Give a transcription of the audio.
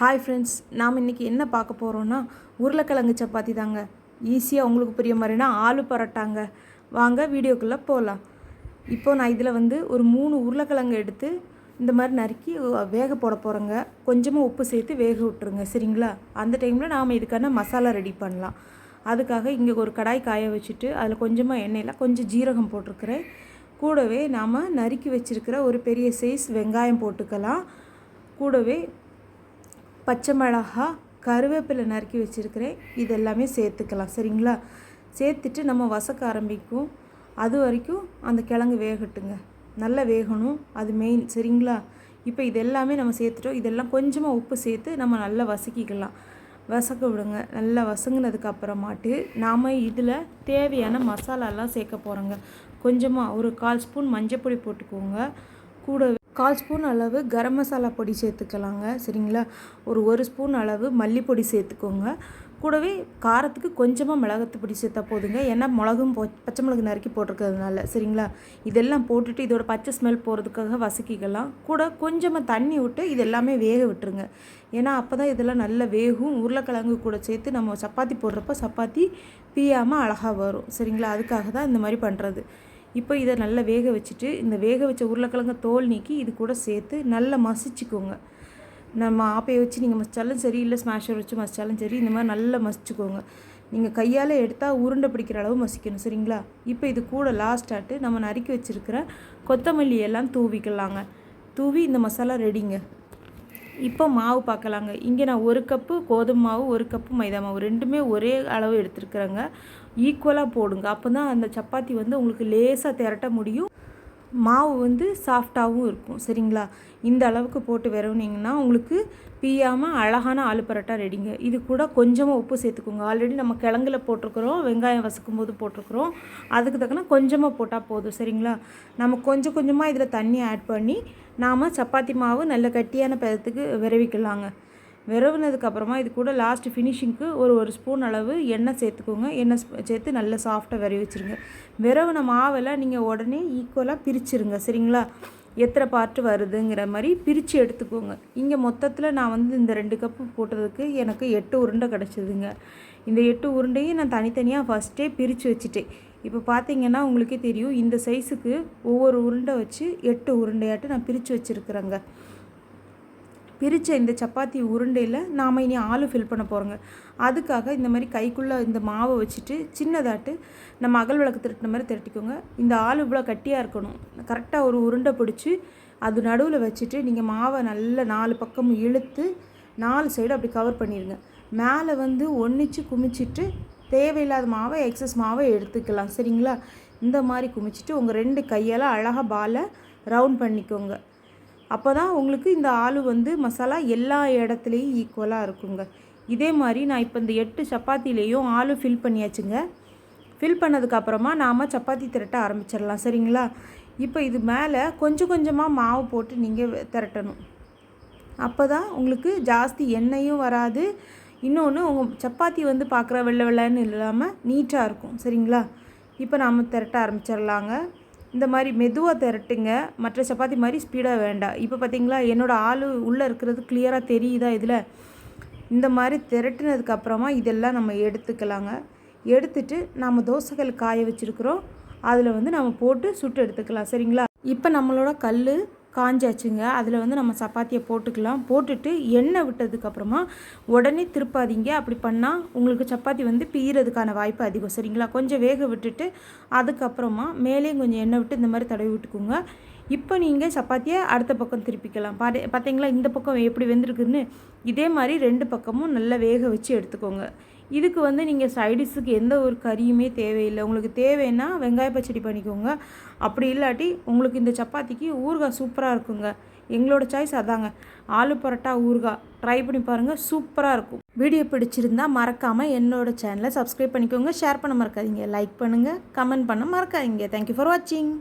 Hi friends நாம் இன்றைக்கி என்ன பார்க்க போகிறோன்னா உருளைக்கிழங்கு சப்பாத்தி தாங்க. ஈஸியாக உங்களுக்கு புரிய மாதிரினா ஆலு பரோட்டாங்க. வாங்க வீடியோக்குள்ளே போகலாம் இப்போ நான் இதில் வந்து ஒரு மூணு உருளைக்கிழங்கு எடுத்து இந்த மாதிரி நறுக்கி வேக போட போகிறேங்க கொஞ்சமாக உப்பு சேர்த்து வேக விட்டுருங்க சரிங்களா? அந்த டைமில் நாம் இதுக்கான மசாலா ரெடி பண்ணலாம். அதுக்காக இங்கே ஒரு கடாய் காய வச்சுட்டு அதில் கொஞ்சமாக எண்ணெயில் கொஞ்சம் ஜீரகம் போட்டிருக்கிறேன். கூடவே நாம் நறுக்கி வச்சுருக்கிற ஒரு பெரிய சைஸ் வெங்காயம் போட்டுக்கலாம். கூடவே பச்சை மிளகா கருவேப்பிலை நறுக்கி வச்சுருக்கிறேன். இது எல்லாமே சேர்த்துக்கலாம் சரிங்களா? சேர்த்துட்டு நம்ம வசக்க ஆரம்பிக்கும். அது வரைக்கும் அந்த கிழங்கு வேகட்டுங்க. நல்லா வேகணும் அது மெயின் சரிங்களா? இப்போ இது எல்லாமே நம்ம சேர்த்துட்டோம். இதெல்லாம் கொஞ்சமாக உப்பு சேர்த்து நம்ம நல்லா வசக்கிக்கலாம். வசக்க விடுங்க. நல்லா வசங்கினதுக்கு அப்புறமாட்டு நாம் இதில் தேவையான மசாலாலாம் சேர்க்க போகிறோங்க கொஞ்சமாக ஒரு கால் ஸ்பூன் மஞ்சள் பொடி போட்டுக்கோங்க. கூட கால் ஸ்பூன் அளவு கரம் மசாலா பொடி சேர்த்துக்கலாங்க சரிங்களா? ஒரு ஒரு ஸ்பூன் அளவு மல்லிப்பொடி சேர்த்துக்கோங்க. கூடவே காரத்துக்கு கொஞ்சமாக மிளகத்து பொடி சேர்த்தா போதுங்க. ஏன்னா மிளகும் போ பச்சை மிளகு நறுக்கி போட்டிருக்கிறதுனால சரிங்களா? இதெல்லாம் போட்டுட்டு இதோட பச்சை ஸ்மெல் போகிறதுக்காக வசக்கிக்கலாம். கூட கொஞ்சமாக தண்ணி விட்டு இது எல்லாமே வேக விட்டுருங்க. ஏன்னா அப்போ தான் இதெல்லாம் நல்லா வேகும். உருளைக்கிழங்கு கூட சேர்த்து நம்ம சப்பாத்தி போடுறப்ப சப்பாத்தி பீயாமல் அழகாக வரும் சரிங்களா? அதுக்காக தான் இந்த மாதிரி பண்ணுறது இப்போ இதை நல்லா வேக வச்சுட்டு இந்த வேக வச்ச உருளைக்கிழங்க தோல் நீக்கி இது கூட சேர்த்து நல்லா மசிச்சுக்கோங்க. நம்ம ஆப்பையை வச்சு நீங்கள் மசித்தாலும் சரி இல்லை ஸ்மாஷர் வச்சு மசித்தாலும் சரி இந்த மாதிரி நல்லா மசிச்சுக்கோங்க. நீங்கள் கையால் எடுத்தால் உருண்டை பிடிக்கிற அளவு மசிக்கணும் சரிங்களா? இப்போ இது கூட லாஸ்ட்டாட்டு நம்ம நறுக்கி வச்சுருக்கிற கொத்தமல்லி எல்லாம் தூவிக்கலாங்க. தூவி இந்த மசாலா ரெடிங்க இப்போ மாவு பார்க்கலாங்க. இங்கே நான் ஒரு கப்பு கோதுமை மாவு ஒரு கப்பு மைதா மாவு ரெண்டுமே ஒரே அளவு எடுத்துருக்குறேங்க. ஈக்குவலாக போடுங்க. அப்போ தான் அந்த சப்பாத்தி வந்து உங்களுக்கு லேசாக திரட்ட முடியும். மாவு வந்து சாஃப்டாகவும் இருக்கும் சரிங்களா? இந்த அளவுக்கு போட்டு விரவுனீங்கன்னா உங்களுக்கு பீயாமல் அழகான ஆலு பரோட்டா ரெடிங்க. இது கூட கொஞ்சமாக உப்பு சேர்த்துக்கோங்க. ஆல்ரெடி நம்ம கிழங்குல போட்டிருக்கிறோம் வெங்காயம் வசக்கும் போது போட்டிருக்கிறோம். அதுக்கு தக்கன கொஞ்சமாக போட்டால் போதும் சரிங்களா? நம்ம கொஞ்சம் கொஞ்சமாக இதில் தண்ணி ஆட் பண்ணி நாம் சப்பாத்தி மாவு நல்ல கட்டியான பதத்துக்கு விரவிக்கலாங்க. விரவுனதுக்கப்புறமா இது கூட லாஸ்ட் ஃபினிஷிங்க்கு ஒரு ஒரு ஸ்பூன் அளவு எண்ணெய் சேர்த்துக்கோங்க. எண்ணெய் சேர்த்து நல்லா சாஃப்டாக விரவி வச்சுருங்க. விரவுன மாவெல்லாம் நீங்கள் உடனே ஈக்குவலாக பிரிச்சுருங்க. சரிங்களா? எத்தனை பார்ட்டு வருதுங்கிற மாதிரி பிரித்து எடுத்துக்கோங்க. இங்கே மொத்தத்தில் நான் வந்து இந்த ரெண்டு கப்பு போட்டதுக்கு எனக்கு எட்டு உருண்டை கிடச்சிதுங்க. இந்த எட்டு உருண்டையும் நான் தனித்தனியாக ஃபஸ்ட்டே பிரித்து வச்சுட்டேன். இப்போ பார்த்தீங்கன்னா உங்களுக்கே தெரியும் இந்த சைஸுக்கு ஒவ்வொரு உருண்டை வச்சு எட்டு உருண்டையாட்டு நான் பிரித்து வச்சுருக்குறேங்க. பிரித்த இந்த சப்பாத்தி உருண்டையில் நாம் இனி ஆலு ஃபில் பண்ண போகிறோங்க அதுக்காக இந்த மாதிரி கைக்குள்ளே இந்த மாவை வச்சுட்டு சின்னதாட்டு நம்ம அகல் விளக்கு திருட்டின மாதிரி திரட்டிக்கோங்க. இந்த ஆலு இவ்வளோ கட்டியாக இருக்கணும். கரெக்டாக ஒரு உருண்டை பிடிச்சி அது நடுவில் வச்சுட்டு நீங்கள் மாவை நல்ல நாலு பக்கமும் இழுத்து நாலு சைடு அப்படி கவர் பண்ணிடுங்க மேலே வந்து ஒன்றிச்சு குமிச்சிட்டு தேவையில்லாத மாவை எக்ஸஸ் மாவை எடுத்துக்கலாம். சரிங்களா? இந்த மாதிரி குமிச்சிட்டு உங்கள் ரெண்டு கையால் அழகாக பாலை ரவுண்ட் பண்ணிக்கோங்க. அப்போ தான் உங்களுக்கு இந்த ஆலு வந்து மசாலா எல்லா இடத்துலையும் ஈக்குவலாக இருக்குங்க. இதே மாதிரி நான் இப்போ இந்த எட்டு சப்பாத்திலேயும் ஆலு ஃபில் பண்ணியாச்சுங்க. ஃபில் பண்ணதுக்கப்புறமா நாம் சப்பாத்தி திரட்ட ஆரம்பிச்சிடலாம் சரிங்களா? இப்போ இது மேலே கொஞ்சம் கொஞ்சமாக மாவு போட்டு நீங்கள் திரட்டணும். அப்போ தான் உங்களுக்கு ஜாஸ்தி எண்ணெயும் வராது. இன்னொன்று உங்கள் சப்பாத்தி வந்து பார்க்குற வெள்ளை வெள்ளைன்னு இல்லாமல் நீட்டாக இருக்கும் சரிங்களா? இப்போ நாம் திரட்ட ஆரம்பிச்சிடலாங்க. இந்த மாதிரி மெதுவாக திரட்டுங்க. மற்ற சப்பாத்தி மாதிரி ஸ்பீடாக வேண்டாம். இப்போ பார்த்தீங்களா என்னோடய ஆள் உள்ளே இருக்கிறது கிளியராக தெரியுதா இதில்? இந்த மாதிரி திரட்டினதுக்கப்புறமா இதெல்லாம் நம்ம எடுத்துக்கலாங்க. எடுத்துட்டு நம்ம தோசைகள் காய வச்சுருக்குறோம். அதில் வந்து நம்ம போட்டு சுட்டு எடுத்துக்கலாம். சரிங்களா? இப்போ நம்மளோட கல் காஞ்சாச்சுங்க அதில் வந்து நம்ம சப்பாத்தியை போட்டுக்கலாம். போட்டுட்டு எண்ணெய் விட்டதுக்கப்புறமா உடனே திருப்பாதீங்க. அப்படி பண்ணால் உங்களுக்கு சப்பாத்தி வந்து பீறதுக்கான வாய்ப்பு அதிகம். சரிங்களா? கொஞ்சம் வேக விட்டுட்டு அதுக்கப்புறமா மேலேயும் கொஞ்சம் எண்ணெய் விட்டு இந்த மாதிரி தடவி விட்டுக்கோங்க. இப்போ நீங்கள் சப்பாத்தியை அடுத்த பக்கம் திருப்பிக்கலாம். பாரு பார்த்தீங்களா இந்த பக்கம் எப்படி வெந்திருக்குன்னு இதே மாதிரி ரெண்டு பக்கமும் நல்லா வேக வச்சு எடுத்துக்கோங்க. இதுக்கு வந்து நீங்கள் சைடிஸுக்கு எந்த ஒரு கறியுமே தேவையில்லை. உங்களுக்கு தேவைன்னா வெங்காய பச்சடி பண்ணிக்கோங்க. அப்படி இல்லாட்டி உங்களுக்கு இந்த சப்பாத்திக்கு ஊறுகாய் சூப்பராக இருக்குங்க. எங்களோட சாய்ஸ் அதாங்க. ஆலு பரோட்டா ஊறுகாய். ட்ரை பண்ணி பாருங்கள் சூப்பராக இருக்கும். வீடியோ பிடிச்சிருந்தா மறக்காமல் என்னோட சேனலை சப்ஸ்கிரைப் பண்ணிக்கோங்க. ஷேர் பண்ண மறக்காதீங்க. லைக் பண்ணுங்கள் கமெண்ட் பண்ண மறக்காதீங்க. தேங்க்யூ ஃபார் வாட்சிங்